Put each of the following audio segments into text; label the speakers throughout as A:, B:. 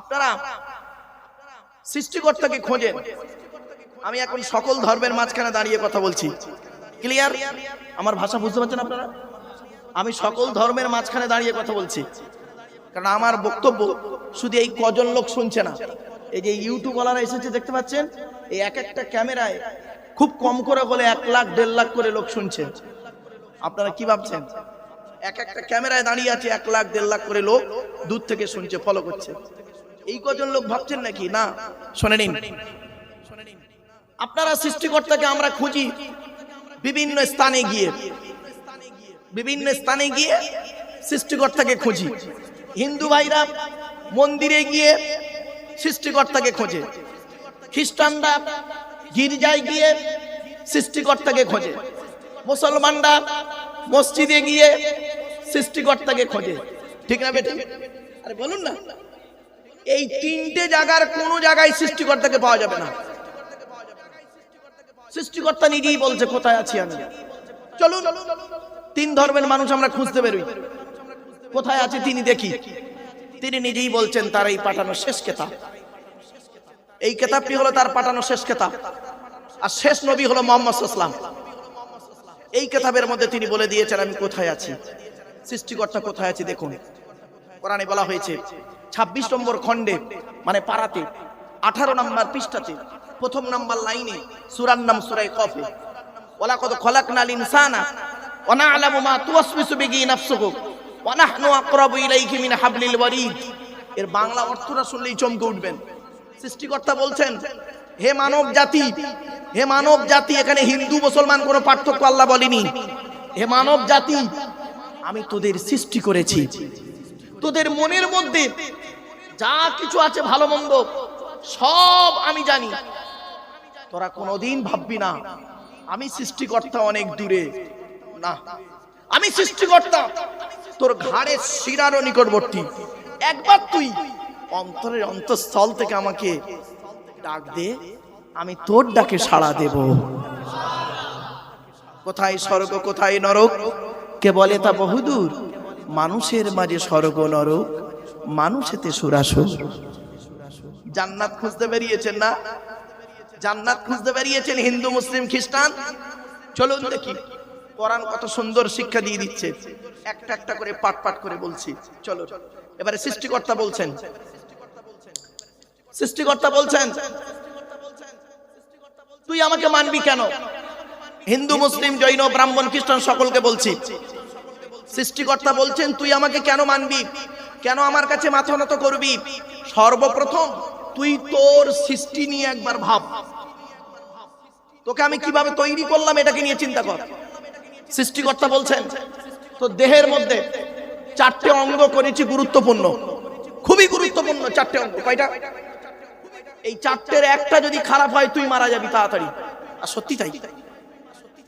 A: আপনারা সৃষ্টিকর্তাকে খোঁজেন। আমি এখন সকল ধর্মের মাঝখানে দাঁড়িয়ে কথা বলছি। ক্লিয়ার আমার ভাষা বুঝতে পারছেন আপনারা? আমি সকল ধর্মের মাঝখানে দাঁড়িয়ে কথা বলছি। কারণ আমার বক্তব্য শুধু এই কজন লোক শুনছে না। এই যে ইউটিউবওয়ালারা এসেছে, দেখতে পাচ্ছেন? এই এক একটা ক্যামেরায় খুব কম করে বলে এক লাখ, দেড় লাখ করে লোক শুনছে। আপনারা কি ভাবছেন? এক একটা ক্যামেরায় দাঁড়িয়ে আছে এক লাখ, দেড় লাখ করে লোক দূর থেকে শুনছে ফলো করছে। এই কজন লোক ভাবছেন নাকি? না শোনে নিন আপনারা সৃষ্টিকর্তাকে আমরা খুঁজি বিভিন্ন স্থানে গিয়ে, বিভিন্ন স্থানে গিয়ে সৃষ্টিকর্তাকে খুঁজি। হিন্দু ভাইরা মন্দিরে গিয়ে সৃষ্টিকর্তাকে খোঁজে। খ্রিস্টানরা গির্জায় গিয়ে সৃষ্টিকর্তাকে খোঁজে। মুসলমানরা মসজিদে গিয়ে সৃষ্টিকর্তাকে খোঁজে। ঠিক না বেটে? আরে বলুন না। এই তিনটে জায়গার কোনো জায়গায় সৃষ্টিকর্তাকে পাওয়া যাবে না। সৃষ্টিকর্তা নিজেই বলছে, কোথায় আছি আমি? চলুন, তিন ধর্মের মানুষ আমরা খুঁজতে বেরোই। কোথায় আছে তিনি দেখি। তিনি নিজেই বলছেন, তার এই পাঠানো শেষ কেতাব। এই কেতাবটি হলো তার পাঠানো শেষ কেতাব। আর শেষ নবী হলো মোহাম্মদ ইসলাম এই কেতাবের মধ্যে তিনি বলে দিয়েছেন, আমি কোথায় আছি? সৃষ্টিকর্তা, কোথায় আছি? দেখুন। কোরআনে বলা হয়েছে ২৬ নম্বর খণ্ডে মানে পাড়াতে, আঠারো নম্বর পৃষ্ঠাতে, প্রথম নাম্বার লাইনে, সুরার নাম সুরাই কফে। ওলা কত খলাক নাল ইনসানা ওনা মা তুয়াসমিসু হাবলিল ওয়ারিদ। এর বাংলা অর্থটা শুনলেই চমকে উঠবেন। সৃষ্টিকর্তা বলছেন, হে মানব জাতি, হে মানব জাতি, এখানে হিন্দু, মুসলমান কোনো পার্থক্য আল্লাহ বলেনি। হে মানব জাতি, আমি তোদের সৃষ্টি করেছি। তোদের মনের মধ্যে যা কিছু আছে, ভালো মন্দ, সব আমি জানি। তোরা কোনোদিন ভাববি না, আমি সৃষ্টিকর্তা অনেক দূরে। না, আমি সৃষ্টিকর্তা, তোর ঘাড়ের শিরারও নিকটবর্তী। একবার তুই অন্তরের অন্তঃস্থল থেকে আমাকে ডাক দে, আমি তোর ডাকে সাড়া দেব। কোথায় স্বর্গ, কোথায় নরক? কে বলে তা বহুদূর? মানুষের মাঝে স্বর্গ নরক মানুষেতে সুরাসুর জান্নাত খুঁজতে বেরিয়েছেন না? জান্নাত খুঁজতে বেরিয়েছেন হিন্দু, মুসলিম, খ্রিস্টান? চলুন দেখি, কোরআন কত সুন্দর শিক্ষা দিয়ে দিচ্ছে। একটা একটা করে পাট পাট করে বলছি চলো এবারে সৃষ্টিকর্তা বলছেন। সৃষ্টিকর্তা বলছেন, তুই আমাকে মানবি কেন? হিন্দু, মুসলিম, জৈন, ব্রাহ্মণ, খ্রিস্টান সকলকে বলছি সৃষ্টিকর্তা বলছেন, তুই আমাকে কেন মানবি? কেন আমার কাছে মাথা নত করবি? সর্বপ্রথম তুই তোর সৃষ্টি নিয়ে একবার ভাব। তোকে আমি কীভাবে তৈরি করলাম এটাকে নিয়ে চিন্তা কর। সৃষ্টিকর্তা বলছেন তো দেহের মধ্যে চারটে অঙ্গ করেছি গুরুত্বপূর্ণ। খুবই গুরুত্বপূর্ণ চারটে অঙ্গ। কয়টা? এই চারটের একটা যদি খারাপ হয়, তুই মারা যাবি তাড়াতাড়ি। আর সত্যি তাই।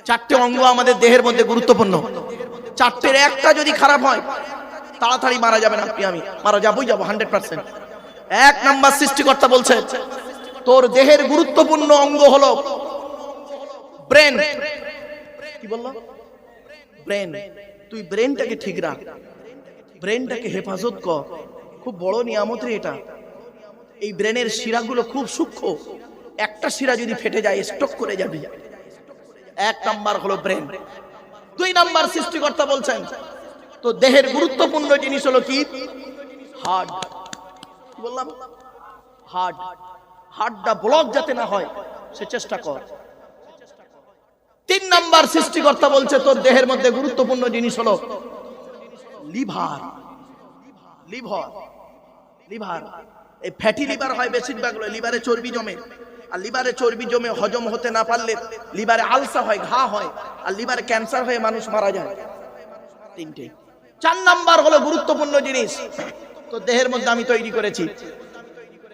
A: চারটে অঙ্গ আমাদের দেহের মধ্যে গুরুত্বপূর্ণ। চারটের একটা যদি খারাপ হয়, তাড়াতাড়ি মারা যাবেন আপনি, আমি। মারা যাবই যাব, হান্ড্রেড পার্সেন্ট। এক নাম্বার সৃষ্টিকর্তা বলছে, তোর দেহের গুরুত্বপূর্ণ অঙ্গ হলো ব্রেন। কি বলল? ব্রেন। তুই ব্রেনটাকে ঠিক রাখ। ব্রেনটাকে হেফাজত কর। খুব বড় নিয়ামত রে এটা। এই ব্রেনের শিরাগুলো খুব সূক্ষ্ম। একটা শিরা যদি ফেটে যায় স্টক করে যাবে। এক নাম্বার হলো ব্রেন। দুই নাম্বার সৃষ্টিকর্তা বলছেন, তো দেহের গুরুত্বপূর্ণ জিনিস হলো কি? হার্ট বললাম? হার্ট হার্টটা ব্লক যাতে না হয়, সে চেষ্টা কর। তিন নাম্বার সৃষ্টিকর্তা বলছে, তোর দেহের মধ্যে গুরুত্বপূর্ণ জিনিস হলো লিভার। লিভার। লিভার। এই ফ্যাটি লিভার হয় বেশিরভাগ লিভারে চর্বি জমে। আর লিভারে চর্বি জমে হজম হতে না পারলে লিভারে আলসা হয়, ঘা হয়, আর লিভারে ক্যান্সার হয়ে মানুষ মারা যায়। তিনটে। চার নাম্বার হলো গুরুত্বপূর্ণ জিনিস। তো দেহের মধ্যে আমি তৈরি করেছি।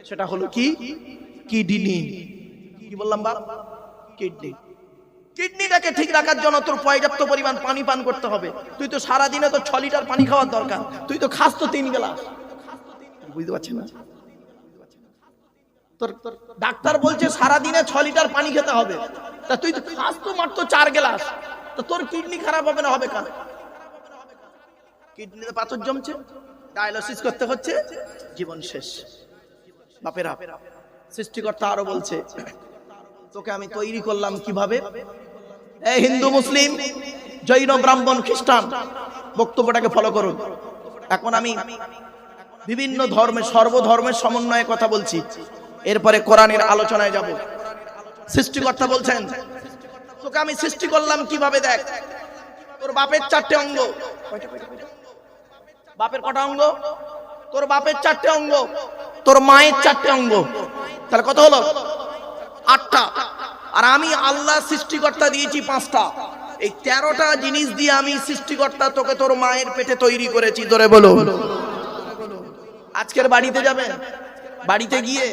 A: সেটা হলো কি? কিডনি। কি বললাম বাপ? কিডনি। কিডনিটাকে ঠিক রাখার জন্য তোর পর্যাপ্ত পরিমাণ পানি পান করতে হবে। তুই তো সারাদিনে তো ছ লিটার পানি খাওয়ার দরকার। তুই তো খাস তো তিন গ্লাস। বুঝতে পারছেন না? তোর তোর ডাক্তার বলছে সারাদিনে ছ লিটার পানি খেতে হবে। তা তুই খাস তো মাত্র চার গ্লাস। তা তোর কিডনি খারাপ হবে না, হবে কেন? কিডনিতে পাথর জমছে, ডায়ালিসিস করতে হচ্ছে, জীবন শেষ। বাপেরা, সৃষ্টিকর্তা আরও বলছে, তোকে আমি তৈরি করলাম কীভাবে? এই হিন্দু, মুসলিম, জৈন, ব্রাহ্মণ, খ্রিস্টান, বক্তব্যটাকে ফলো করুন। এখন আমি বিভিন্ন ধর্মের, সর্বধর্মের সমন্বয়ে কথা বলছি। এরপরে কোরআনের আলোচনায় যাব। সৃষ্টিকর্তা বলছেন, তোকে আমি সৃষ্টি করলাম কীভাবে দেখ? তোর বাপের চারটে অঙ্গ। বাপের কটা অঙ্গ? তোর বাপের চারটে অঙ্গ, তোর মায়ের চারটে অঙ্গ। তাহলে কত হলো? আটটা। আর আমি আল্লাহ সৃষ্টিকর্তা দিয়েছি পাঁচটা। এই তেরোটা জিনিস দিয়ে আমি সৃষ্টিকর্তা তোকে তোর মায়ের পেটে তৈরি করেছি তোরে বলো আজকের বাড়িতে যাবেন? বাড়িতে গিয়ে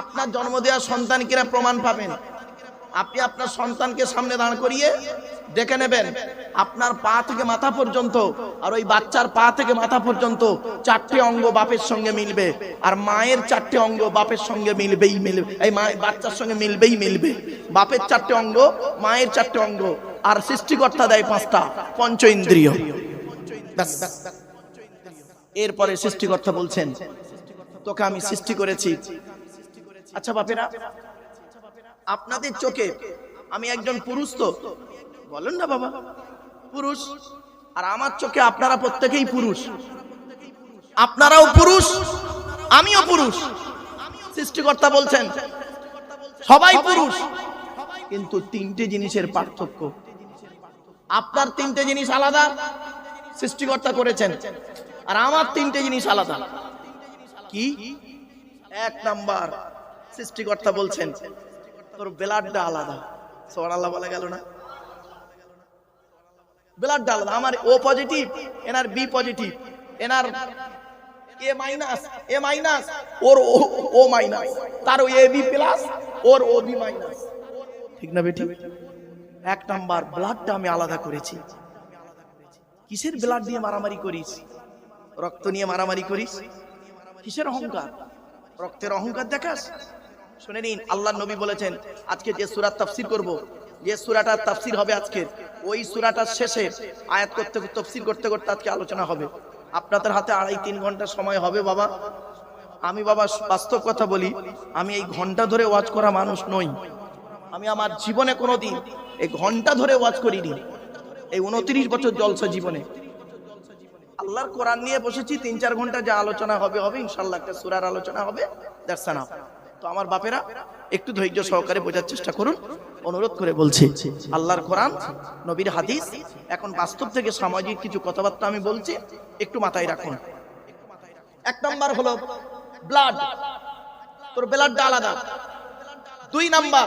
A: আপনার জন্ম দেওয়া সন্তান কিনা প্রমাণ পাবেন। আপনি আপনার সন্তানকে সামনে দাঁড় করিয়ে দেখে নেবেন, আপনার পা থেকে মাথা পর্যন্ত আর ওই বাচ্চার পা থেকে মাথা পর্যন্ত চারটে অঙ্গ বাপের সঙ্গে মিলবে আর মায়ের চারটে অঙ্গ বাপের সঙ্গে মিলবেই মিলবে। এই মা, বাচ্চার সঙ্গে মিলবেই মিলবে। বাপের চারটে অঙ্গ, মায়ের চারটে অঙ্গ আর সৃষ্টিকর্তা দেয় পাঁচটা, পঞ্চ ইন্দ্রিয়। এরপরে সৃষ্টিকর্তা বলছেন, তোকে আমি সৃষ্টি করেছি আচ্ছা বাপেরা, আপনাদের চোখে আমি একজন পুরুষ তো। বলেন না বাবা, পুরুষ। আর আমার চোখে আপনারা প্রত্যেকেই পুরুষ। আপনারাও পুরুষ, আমিও পুরুষ। সৃষ্টিকর্তা বলছেন, সবাই পুরুষ। কিন্তু তিনটে জিনিসের পার্থক্য। আপনার তিনটে জিনিস আলাদা, সৃষ্টিকর্তা করেছেন। আর আমার তিনটে জিনিস আলাদা। কি? এক নাম্বার। সৃষ্টিকর্তা বলছেন, তোর ব্লাডটা আলাদা। সোহান আল্লাহ বলা গেল না? ব্লাডটা আলাদা। আমার ও পজিটিভ, এনার বি পজিটিভ, এনার এ মাইনাস এ মাইনাস, ওর ও মাইনাস। তার এ বি প্লাস, ওর ও বি মাইনাস। ঠিক না বেটি? এক নাম্বার, ব্লাডটা আমি আলাদা করেছি। কিসের ব্লাড দিয়ে মারামারি করিস? রক্ত নিয়ে মারামারি করিস? কিসের অহংকার? রক্তের অহংকার দেখাস? শুনে নিন, আল্লাহ নবী বলেছেন, আজকে যে সুরাত তাফসির করব, যে সুরাটার তাফসির হবে আজকে, ওই সুরাটার শেষে আয়াত করতে তফসির করতে করতে আজকে আলোচনা হবে। আপনাদের হাতে আড়াই তিন ঘণ্টা সময় হবে বাবা। আমি বাবা বাস্তব কথা বলি, আমি এই ঘণ্টা ধরে ওয়াজ করা মানুষ নই। আমি আমার জীবনে কোনো দিন এই ঘণ্টা ধরে ওয়াজ করিনি। এই উনত্রিশ বছর জলসা জীবনে। আল্লাহর কোরআন নিয়ে বসেছি, তিন চার ঘণ্টা যা আলোচনা হবে হবে, ইনশাল্লাহ একটা সুরার আলোচনা হবে। এনাফ তো আমার বাপেরা একটু ধৈর্য সহকারে বোঝার চেষ্টা করুন, অনুরোধ করে বলছি, আল্লাহর কোরআন, নবীর হাদিস, এখন বাস্তব থেকে সামাজিক কিছু কথাবার্তা আমি বলছি, একটু মাথায় রাখুন। এক নাম্বার হলো ব্লাড তোর ব্লাডটা আলাদা। দুই নাম্বার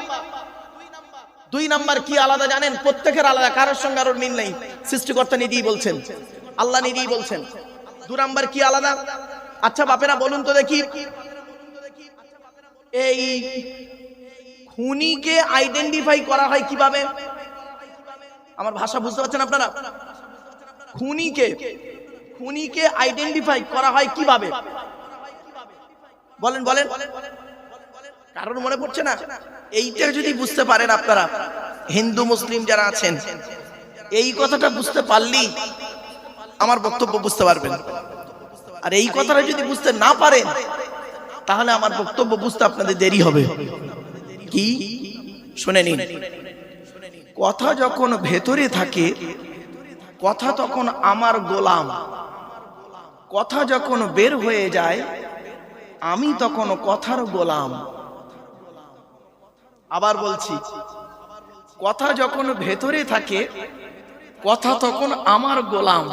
A: দুই নাম্বার কি আলাদা জানেন? প্রত্যেকের আলাদা, কারোর সঙ্গে কারোর মিল নেই। সৃষ্টিকর্তা নিজেই বলছেন, আল্লাহ নিজেই বলছেন। দু নাম্বার কি আলাদা? আচ্ছা বাপেরা, বলুন তো দেখি। এই খুনিকে আইডেন্টিফাই করা হয় কীভাবে? আমার ভাষা বুঝতে পারছেন আপনারা? খুনিকে খুনিকে আইডেন্টিফাই করা হয় কীভাবে? বলেন বলেন। কারণ মনে পড়ছে না? এইটা যদি বুঝতে পারেন আপনারা, হিন্দু, মুসলিম যারা আছেন, এই কথাটা বুঝতে পারলেই আমার বক্তব্য বুঝতে পারবেন। আর এই কথাটা যদি বুঝতে না পারেন তাহলে আমার বক্তব্য বুঝতে আপনাদের দেরি হবে। কি? শুনে নিন। কথা যখন ভেতরে থাকে, কথা তখন আমার গোলাম। কথা যখন বের হয়ে যায়, আমি তখন কথার গোলাম। আবার বলছি, কথা যখন ভেতরে থাকে, কথা তখন আমার গোলাম।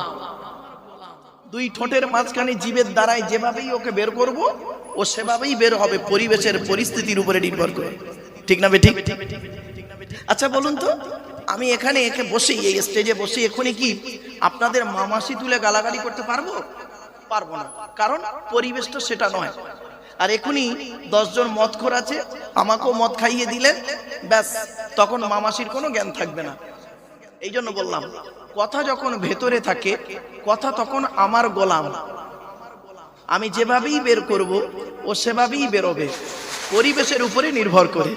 A: দুই ঠোঁটের মাঝখানে জীবের দ্বারাই যেভাবেই ওকে বের করব ও সেভাবেই বের হবে পরিবেশের পরিস্থিতির উপরে নির্ভর করে। ঠিক না ঠিক? আচ্ছা বলুন তো, আমি এখানে একে বসে, এই স্টেজে বসে এখনই কি আপনাদের মামাসি তুলে গালাগালি করতে পারব? পারব না, কারণ পরিবেশটা সেটা নয়। আর এখনই দশজন মদ খোর আছে, আমাকেও মদ খাইয়ে দিলেন ব্যাস, তখন মামাসির কোনো জ্ঞান থাকবে না। এই জন্য বললাম, কথা যখন ভেতরে থাকে, কথা তখন আমার গোলাম। আমি যেভাবেই বের করব, ও সেভাবেই বেরোবে। পরিবেশের উপরে নির্ভর করে।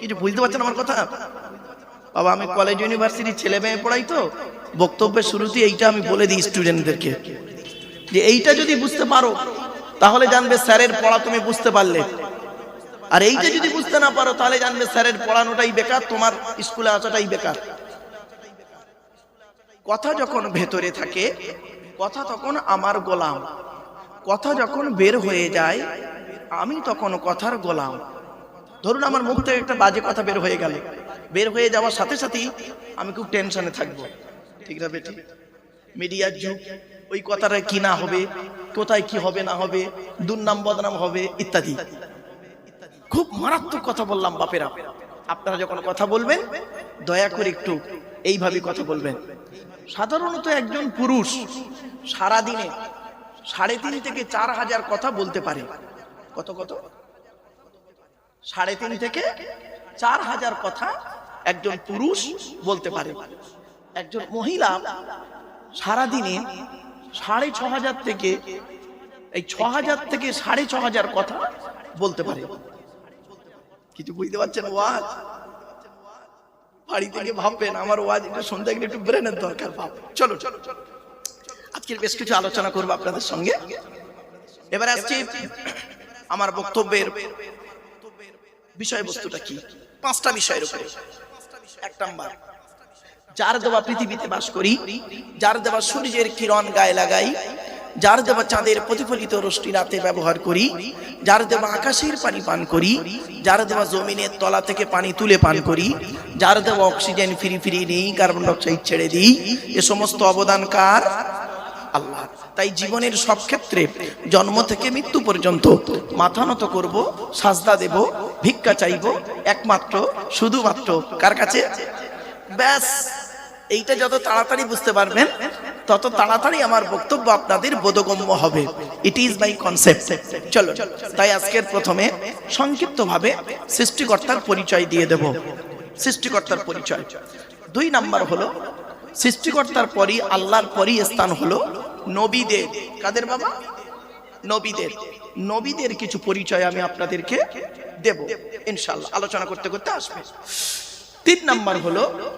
A: কিছু বুঝতে পারছেন আমার কথা? বাবা, আমি কলেজ ইউনিভার্সিটির ছেলে মেয়ে পড়াই তো। বক্তব্যের শুরুতে এইটা আমি বলে দিই স্টুডেন্টদেরকে যে এইটা যদি বুঝতে পারো, তাহলে জানবে স্যারের পড়া তুমি বুঝতে পারলে। আর এইটা যদি বুঝতে না পারো, তাহলে জানবে স্যারের পড়ানোটাই বেকার, তোমার স্কুলে আসাটাই বেকার। কথা যখন ভেতরে থাকে, কথা তখন আমার গোলাম। কথা যখন বের হয়ে যায়, আমি তখন কথার গোলাম। ধরুন আমার মুখ থেকে একটা বাজে কথা বের হয়ে গেল। বের হয়ে যাওয়ার সাথে সাথেই আমি খুব টেনশনে থাকব। ঠিক না বেটি? মিডিয়ার যুগ, ওই কথাটা কি না হবে, কোথায় কি হবে না হবে, দুর্নাম বদনাম হবে, ইত্যাদি। খুব মারাত্মক কথা বললাম বাপেরা। আপনারা যখন কথা বলবেন, দয়া করে একটু এইভাবে কথা বলবেন। সাধারণত একজন পুরুষ সারা দিনে সাড়ে তিন থেকে চার হাজার কথা বলতে পারে। কত কত? সাড়ে তিন থেকে চার হাজার কথা একজন পুরুষ বলতে পারে। একজন মহিলা সারা দিনে সাড়ে ছ হাজার থেকে, এই ছ হাজার থেকে সাড়ে ছ হাজার কথা বলতে পারে। কিছু বুঝতে পারছেন ওয়াজ? বাড়ি থেকে ভাববেন, আমার ওয়াজ এটা গেলে একটু ব্রেনের দরকার ভাব চলো চলো চলো আজকের বেশ কিছু আলোচনা করব আপনাদের সঙ্গে। এবার আসছি আমার বক্তব্যের বিষয়বস্তুটা কি? পাঁচটা বিষয়ের উপরে। এক নাম্বার, যার দেওয়া পৃথিবীতে বাস করি, যার দেওয়া সূর্যের কিরণ গায়ে লাগাই, যার দেওয়া চাঁদের প্রতিফলিত রশ্মি রাতে ব্যবহার করি, যার দেওয়া আকাশের পানি পান করি, যার দেওয়া জমিনের তলা থেকে পানি তুলে পান করি, যার দেওয়া অক্সিজেন ফিরি ফিরি নেই, কার্বন ডাইঅক্সাইড ছেড়ে দিই, এ সমস্ত অবদান কার? আল্লাহ। তাই জীবনের সব ক্ষেত্রে জন্ম থেকে মৃত্যু পর্যন্ত মাথা নত করব, সাজদা দেব, ভিক্ষা চাইব, একমাত্র, শুধুমাত্র। কার কাছে? ব্যাস, এইটা যত তাড়াতাড়ি বুঝতে পারবেন, তত তাড়াতাড়ি আমার বক্তব্য আপনাদের বোধগম্য হবে। ইট ইজ মাই কনসেপ্ট চলো তাই আজকের প্রথমে সংক্ষিপ্তভাবে সৃষ্টিকর্তার পরিচয় দিয়ে দেব। সৃষ্টিকর্তার পরিচয়। দুই নাম্বার হলো সৃষ্টিকর্তার পরই, আল্লাহর পরই স্থান হলো নবীদের। কাদের বাবা? নবীদের। নবীদের কিছু পরিচয় আমি আপনাদেরকে দেব ইনশাল্লাহ আলোচনা করতে করতে আসবে। তিন নাম্বার হলো,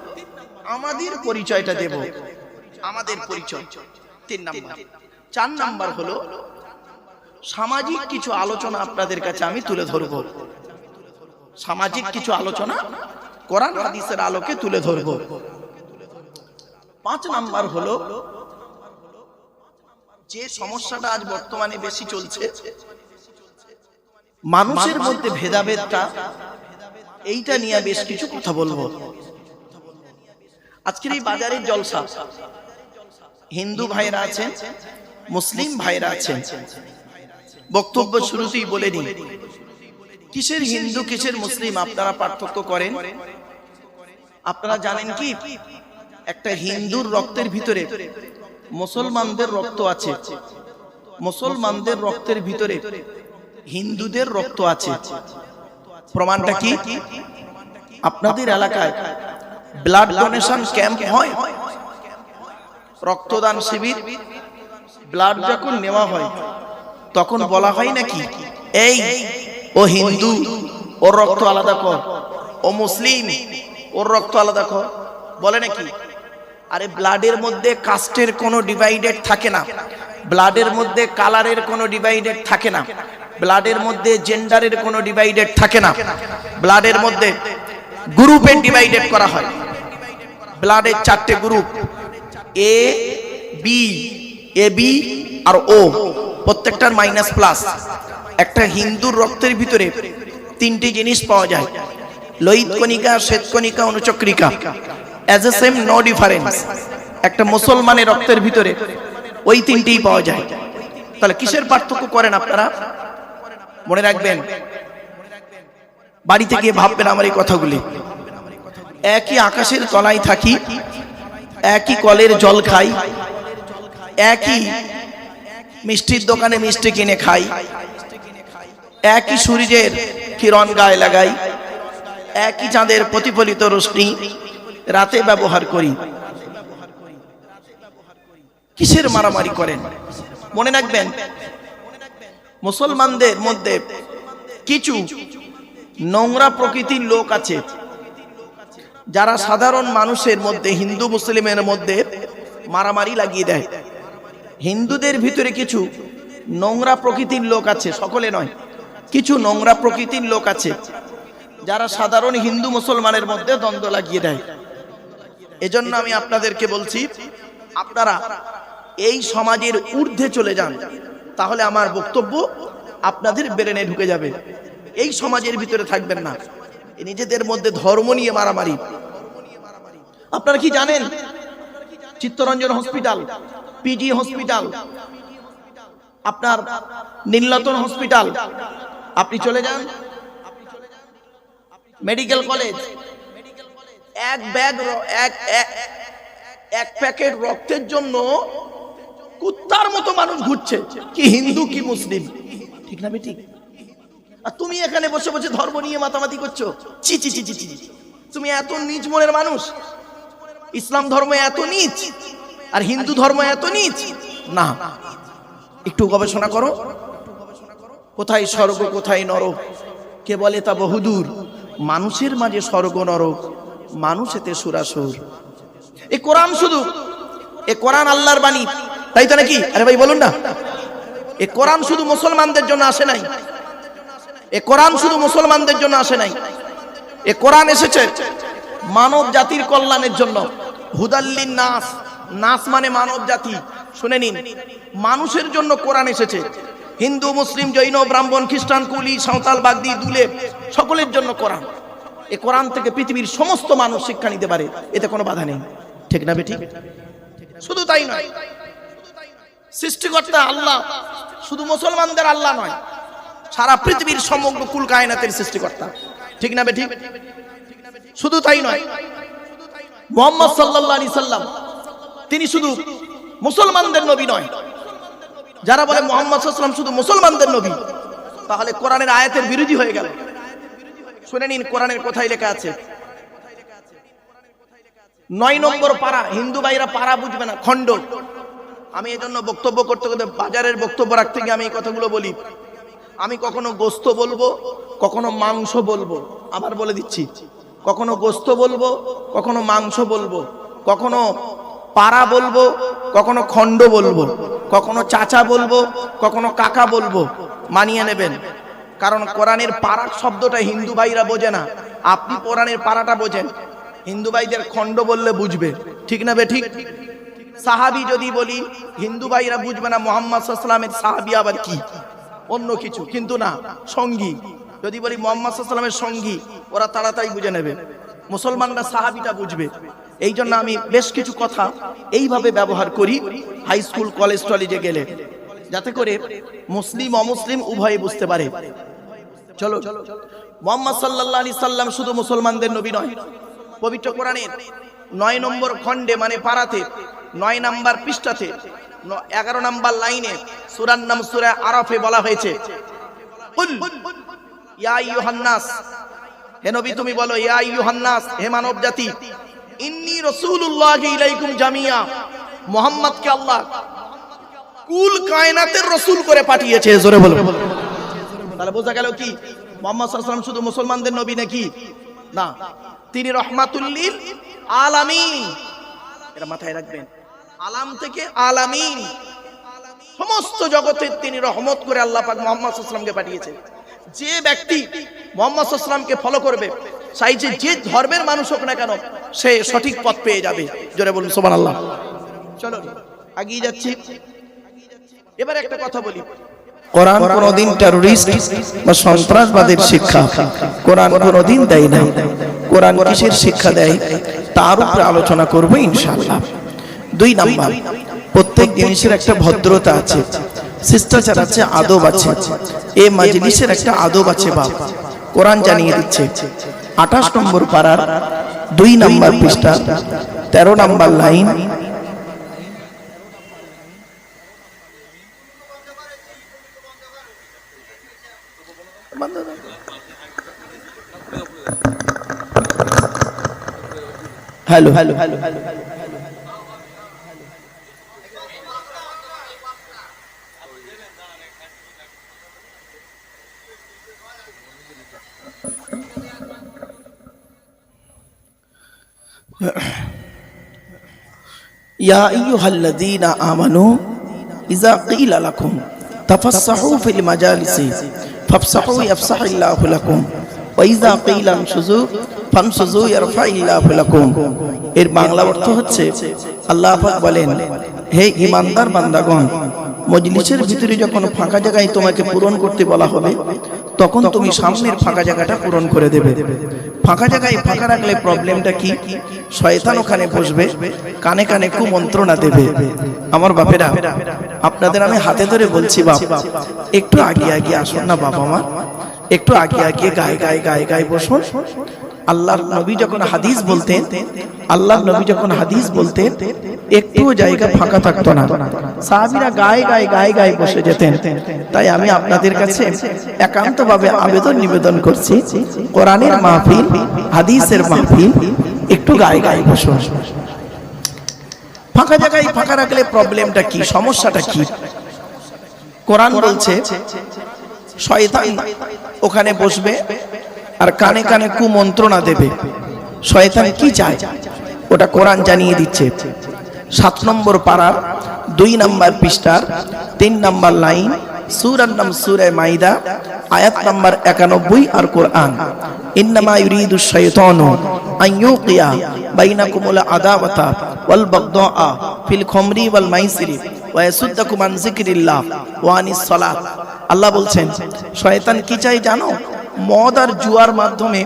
A: আমাদের পরিচয়টা দেব। আমাদের পরিচয়। তিন নাম্বার। চার নাম্বার হলো, সামাজিক কিছু আলোচনা আপনাদের কাছে আমি তুলে ধরব। সামাজিক কিছু আলোচনা কোরআন হাদিসের আলোকে তুলে ধরব। পাঁচ নাম্বার হলো যে সমস্যাটা আজ বর্তমানে বেশি চলছে মানুষের মধ্যে ভেদাভেদটা এইটা নিয়ে বেশ কিছু কথা বলব। আজকের এই বাজারের জলসা হিন্দু ভাইরা আছেন মুসলিম ভাইরা আছেন। বক্তব্য শুরুতেই বলে নিন কিসের হিন্দু কিসের মুসলিম আপনারা পার্থক্য করেন? আপনারা জানেন কি? একটা হিন্দুর রক্তের ভিতরে মুসলমানদের রক্ত আছে। মুসলমানদের রক্তের ভিতরে হিন্দুদের রক্ত আছে। প্রমাণটা কি? আপনাদের এলাকায় ব্লাড ডোনেশন ক্যাম্প হয়? রক্তদান শিবির ব্লাড যখন নেওয়া হয়, তখন বলা হয় নাকি, এই, ও হিন্দু, ওর রক্ত আলাদা কর, ও মুসলিম, ওর রক্ত আলাদা কর। বলে নাকি আরে ব্লাডের মধ্যে কাস্টের কোনো ডিভাইডেড থাকে না। ব্লাডের মধ্যে কালারের কোনো ডিভাইডেড থাকে না। ব্লাডের মধ্যে জেন্ডারের কোনো ডিভাইডেড থাকে না। ব্লাডের মধ্যে গ্রুপে ডিভাইডেড করা হয়। ব্লাডের চারটে group A B A B R O প্রত্যেকটার মাইনাস প্লাস একটা হিন্দুর রক্তের ভিতরে তিনটি জিনিস পাওয়া যায়। লোহিত কণিকা শ্বেতকণিকা অনুচক্রিকা। As a same no difference একটা মুসলমানের রক্তের ভিতরে ওই তিনটেই পাওয়া যায়। তাহলে কিসের পার্থক্য করেন আপনারা? মনে রাখবেন, বাড়িতে গিয়ে ভাববেন আমার এই কথাগুলি। একই আকাশের তলায় থাকি, একই কলের জল খাই, একই মিষ্টির দোকানে মিষ্টি কিনে খাই, একই সূর্যের কিরণ গায়ে লাগাই, একই চাঁদের প্রতিফলিত রশ্মি রাতে ব্যবহার করি। কিসের মারামারি করেন? মনে রাখবেন, মুসলমানদের মধ্যে কিছু নোংরা প্রকৃতির লোক আছে, যারা সাধারণ মানুষের মধ্যে, হিন্দু মুসলিমের মধ্যে মারামারি লাগিয়ে দেয়। হিন্দুদের ভিতরে কিছু নোংরা প্রকৃতির লোক আছে, সকলে নয়, কিছু নোংরা প্রকৃতির লোক আছে, যারা সাধারণ হিন্দু মুসলমানের মধ্যে দ্বন্দ্ব লাগিয়ে দেয়। এজন্য আমি আপনাদেরকে বলছি, আপনারা এই সমাজের ঊর্ধ্বে চলে যান, তাহলে আমার বক্তব্য আপনাদের ব্রেনে ঢুকে যাবে। এই সমাজের ভিতরে থাকবেন না। নিজেদের মধ্যে ধর্ম নিয়ে মারামারি। আপনারা কি জানেন? চিত্তরঞ্জন হসপিটাল, পিজি হসপিটাল, আপনার নীলতন হসপিটাল। আপনি চলে যান। মেডিকেল কলেজ এক ব্যাগ এক, এক- প্যাকেট রক্তের জন্য কুত্তার মতো মানুষ ঘুরছে। কি হিন্দু, কি মুসলিম। ঠিক না বেটি? আর তুমি এখানে বসে বসে ধর্ম নিয়ে মাতামাতি করছ। চি চি চি চি চি। তুমি এত নিচ মনের মানুষ। ইসলাম ধর্ম এত নিচ, আর হিন্দু ধর্ম এত নিচ। না, একটু গবেষণা করো। কোথায় স্বর্গ, কোথায় নরক? কে বলে তা বহুদূর। মানুষের মাঝে স্বর্গ, নরক। মানুষ এতে সুরাসুর এ কোরআন শুধু, এ কোরআন আল্লাহর বাণী। তাই তো নাকি? আরে ভাই, বলুন না। এ কোরআন শুধু মুসলমানদের জন্য আসে নাই। এ কোরআন শুধু মুসলমানদের জন্য আসে নাই। এ কোরআন এসেছে মানব জাতির কল্যাণের জন্য। হুদাল্লিন নাস। নাস মানে মানব জাতি। শুনে নিন। মানুষের জন্য কোরআন এসেছে। হিন্দু, মুসলিম, জৈন, ব্রাহ্মণ, খ্রিস্টান, কুলি, সাঁওতাল, বাগদি, দুলে, সকলের জন্য কোরআন। এ কোরআন থেকে পৃথিবীর সমস্ত মানুষ শিক্ষা নিতে পারে, এতে কোনো বাধা নেই। ঠিক না বেঠিক শুধু তাই নয়। সৃষ্টিকর্তা আল্লাহ, শুধু মুসলমানদের আল্লাহ নয়, সারা পৃথিবীর সমগ্র কুল কায়নাতের সৃষ্টিকর্তা। ঠিক না বেঠিক শুধু তাই নয়। মোহাম্মদ সাল্লাল্লাহু আলাইহি সাল্লাম, তিনি শুধু মুসলমানদের নবী নয়। যারা বলে মোহাম্মদ সাল্লাম শুধু মুসলমানদের নবী, তাহলে কোরআনের আয়াতের বিরোধী হয়ে গেল। শুনে নিন, কোরআনের কোথায় লেখা আছে। নয় নম্বর পাড়া, হিন্দু ভাইরা পাড়া বুঝবে না, খণ্ড। আমি এজন্য বক্তব্য করতে করতে বাজারের বক্তব্য রাখতে গিয়ে আমি এই কথাগুলো বলি। আমি কখনো গোস্ত বলব, কখনো মাংস বলব, আবার বলে দিচ্ছি। কখনো গোস্ত বলব, কখনো মাংস বলব, কখনো পাড়া বলব, কখনো খণ্ড বলব, কখনো চাচা বলব, কখনো কাকা বলব, মানিয়ে নেবেন। কারণ কোরআনের পাড়া শব্দটা হিন্দু ভাইরা বোঝে না। আপনি কোরআনের পাড়াটা বোঝেন। হিন্দু ভাইদের খণ্ড বললে বুঝবে। ঠিক না বে ঠিক? সাহাবি যদি বলি, হিন্দু ভাইরা বুঝবে না মোহাম্মদ সাল্লামের সাহাবি আবার কি? অন্য কিছু, কিন্তু না, সঙ্গী। যদি বলি মোহাম্মদ সাল্লামের সঙ্গী, ওরা তাড়াতাড়ি বুঝে নেবে। মুসলমানরা সাহাবিটা বুঝবে। এই জন্য আমি বেশ কিছু কথা এইভাবে ব্যবহার করি হাই স্কুল, কলেজ, টলেজে গেলে। যাতে করে মুসলিম, অমুসলিম উভয়ে বুঝতে পারে। চলো, মোহাম্মদ সাল্লাহ আলি সাল্লাম শুধু মুসলমানদের নবী নয়, পবিত্র কোরআনের নয় নম্বর খণ্ডে মানে পাড়াতে, নয় নাম্বার পৃষ্ঠাতে এগারো নাম্বার লাইনে সুরার নাম সুরা আরফে বলা হয়েছে। ইয়া ইউহান্নাস হে নবী তুমি বলো, ইয়া ইউহান্নাস হে মানব জাতি ইন্নি রাসূলুল্লাহি ইলাইকুম জামিয়া, মুহাম্মদকে আল্লাহ কুল কায়নাতের রসুল করে পাঠিয়েছে, জোরে বলো। তাহলে বোঝা গেল কি? মোহাম্মদ সাল্লাম শুধু মুসলমানদের নবী নাকি? না। তিনি রহমাতুল্লিল আলামিন। এটা মাথায় রাখবেন। আলাম থেকে আলামিন। সমস্ত জগতের তিনি রহমত করে আল্লাহ পাক মোহাম্মদ সাল্লামকে পাঠিয়েছেন। যে ব্যক্তি মোহাম্মদ সাল্লামকে ফলো করবে চাইছে যে ধর্মের মানুষ হোক না কেন, সে সঠিক পথ পেয়ে যাবে। জোরে বলুন সোমান আল্লাহ চলো এগিয়ে যাচ্ছি। এবার একটা কথা বলি।
B: কোরআন কোনদিন টেরোরিস্ট বা সন্ত্রাসবাদের শিক্ষা। কোরআন কোনদিন দেয় না। কোরআন কিসের শিক্ষা দেয়? তার উপরে আলোচনা করব ইনশাআল্লাহ। দুই নাম্বার। প্রত্যেক জিনিসের একটা ভদ্রতা আছে। শিষ্টাচার আছে আদব আছে। এ মাজলিসের একটা আদব আছে বাপ। কোরআন জানিয়ে দিচ্ছে। আঠাশ নম্বর পাড়ার দুই নাম্বার পৃষ্ঠা তেরো নাম্বার লাইন। هلو. هلو هلو هلو يا أيها الذين آمنوا إذا قيل لكم تفسحوا في المجالس فافسحوا يفسح الله لكم. وإذا قيل انشزوا ফানশুযু ইয়ারফাইল্লাহু লাকুম এর বাংলা অর্থ হচ্ছে, আল্লাহ পাক বলেন, হে ইমানদার বান্দাগণ, মজলিসের ভিতরে যখন ফাঁকা জায়গায় তোমাকে পূরণ করতে বলা হবে, তখন তুমি সামনের ফাঁকা জায়গাটা পূরণ করে দেবে। ফাঁকা জায়গায় ফাঁকা রাখলে প্রবলেমটা কি? শয়তান ওখানে বসবে, কানে কানে কুমন্ত্রণা দেবে। আমার বাপেরা, আপনাদের আমি হাতে ধরে বলছি, বাপ, একটু আগে আগে আসুন না বাবা মা একটু আগে আগে গায়ে গায়ে গায়ে গায়ে বসুন। আল্লাহর নবী যখন হাদিস বলতেন, আল্লাহর নবী যখন হাদিস বলতেন একটু জায়গা ফাঁকা থাকতো না। সাহাবীরা গায়ে গায়ে গায়ে গায়ে বসে যেতেন। তাই আমি আপনাদের কাছে একান্তভাবে আবেদন নিবেদন করছি, কোরআনের মাহফিল, হাদিসের মাহফিল, একটু গায়ে গায়ে বসুন। ফাঁকা জায়গায় ফাঁকা রাখলে প্রবলেমটা কি, সমস্যাটা কি? কোরআন বলছে, শয়তান ওখানে বসবে আর কানে কানে কুমন্ত্রণা দেবে। শয়তান কি চায়? ওটা কোরআন জানিয়ে দিচ্ছে। সাত নম্বর পাড়ার, দুই নম্বর পৃষ্ঠার, তিন নম্বর লাইন, সুরার নাম সুরে মাইদা, আয়াত নাম্বার একানব্বই আর কোরআন। ইন্নামা ইউরিদু শাইতানু আন ইউকিয়া বাইনাকুমুল আদাওয়াতা ওয়াল বাগদাআ ফিল খামরি ওয়াল মাইসিরি ওয়া ইয়াসুদ্দাকুম আন যিকরিল্লাহ ওয়া আনিস সালাত। আল্লাহ বলছেন, শয়তান কি চাই জানো? মদ আর জুয়ার মাধ্যমে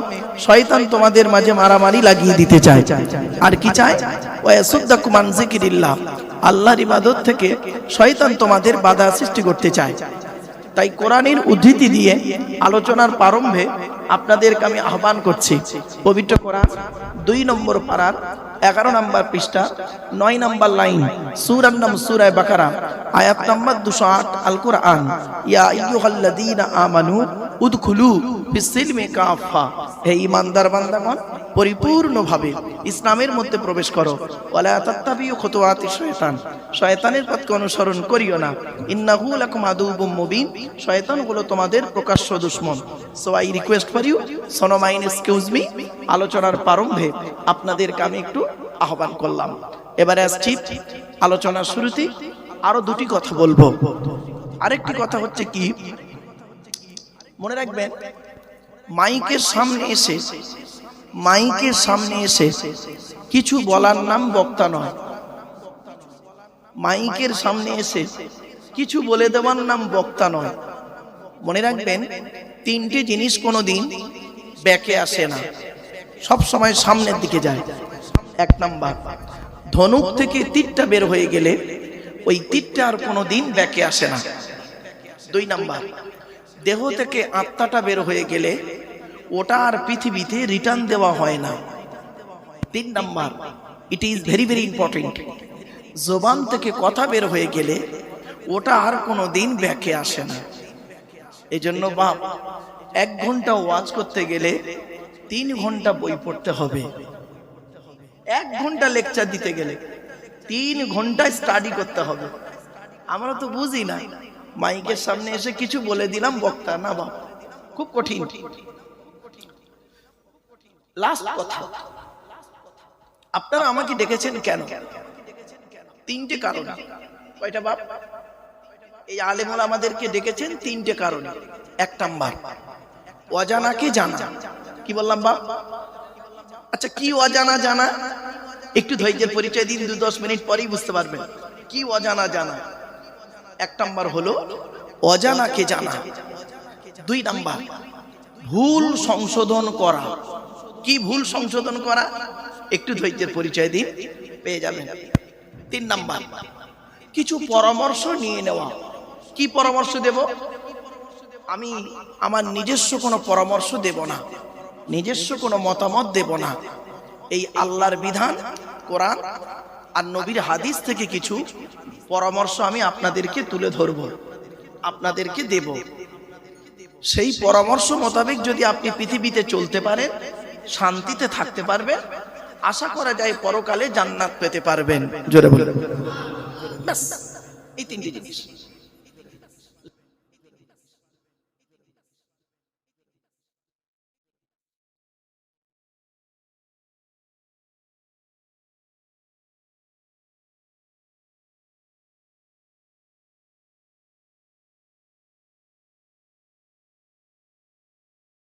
B: শয়তান তোমাদের মাঝে মারামারি লাগিয়ে দিতে চায়। আর কি চায়? ওয়া ইয়াসুদ্দাকুম আন যিকরিল্লাহ। আল্লাহর ইবাদত থেকে শয়তান তোমাদের বাধা সৃষ্টি করতে চায়। তাই কোরআনের উদ্ধৃতি দিয়ে আলোচনার প্রারম্ভে আপনাদেরকে আমি আহ্বান করছি, পবিত্র কোরআন দুই নম্বর পাড়ার এগারো নম্বর পৃষ্ঠা, নয় নম্বর লাইন সুরার নাম সুরায় বাকারা, আয়াত নম্বর দুশো আট আল কোরআন ইয়া আমানু উদখুলু ফিসসিলমি কাফা। হে ঈমানদার বান্দাগণ, পরিপূর্ণভাবে ইসলামের মধ্যে প্রবেশ করো। ওয়ালা তাত্তাবিউ খুতুওয়াতি শয়তান। শয়তানের পথকে অনুসরণ করিও না। ইন্নাহু লাকুম আদুবুম মুবিন। শয়তান হলো তোমাদের প্রকাশ্য দুশমন। So I request for you সোনো মাইন এক্সকিউজ মি আলোচনার প্রারম্ভে আপনাদেরকে আমি একটু আহ্বান করলাম। এবারে আসছি আলোচনার শুরুতে আরও দুটি কথা বলব। আরেকটি কথা হচ্ছে কি? মনে রাখবেন, মাইকের সামনে এসে, মাইকের সামনে এসে কিছু বলার নাম বক্তা নয়। মাইকের সামনে এসে কিছু বলে দেওয়ার নাম বক্তা নয়। মনে রাখবেন, তিনটে জিনিস কোনো দিন ব্যাকে আসে না। সব সময় সামনের দিকে যায়। এক নাম্বার, ধনুক থেকে তীরটা বের হয়ে গেলে ওই তীরটা আর কোনো দিন ব্যাকে আসে না। দুই নাম্বার দেহ থেকে আত্মাটা বের হয়ে গেলে ওটা আর পৃথিবীতে রিটার্ন দেওয়া হয় না। তিন number it is very very important জবান থেকে কথা বের হয়ে গেলে ওটা আর কোনো দিন ব্যাকে আসে না। এই জন্য বাপ, এক ঘণ্টা ওয়াজ করতে গেলে তিন ঘণ্টা বই পড়তে হবে। এক ঘণ্টা লেকচার দিতে গেলে তিন ঘণ্টা স্টাডি করতে হবে। আমরা তো বুঝি না। মাইকের সামনে এসে কিছু বলে দিলাম, বক্তা, না বাপ। খুব কঠিন। আপনারা আমাকে ডেকেছেন কেন? তিনটে কারণ। কয়টা বাপ? এই আলেমুল আমাদেরকে ডেকেছেন তিনটে কারণে। এক নাম্বার, অজানাকে জানা। কি বললাম বাপ? আচ্ছা কি অজানা জানা? একটু ধৈর্যের পরিচয় দিন, দু দশ মিনিট পরেই বুঝতে পারবেন। কি অজানা জানা? এক নাম্বার হলো অজানাকে জানা। দুই নাম্বার, ভুল সংশোধন করা। কি ভুল সংশোধন করা? একটু ধৈর্যের পরিচয় দিন, পেয়ে যাবেন। তিন নাম্বার, কিছু পরামর্শ নিয়ে নেওয়া। কি পরামর্শ দেব? আমি আমার নিজস্ব কোনো পরামর্শ দেব না। নিজস্ব কোনো মতামত দেব না। এই আল্লাহর বিধান, কোরআন আর নবীর হাদিস থেকে কিছু পরামর্শ আমি আপনাদেরকে তুলে ধরব, আপনাদেরকে দেব। সেই পরামর্শ মোতাবেক যদি আপনি পৃথিবীতে চলতে পারেন, শান্তিতে থাকতে পারবেন, আশা করা যায় পরকালে জান্নাত পেতে পারবেন। জোরে বলে এই তিনটি জিনিস।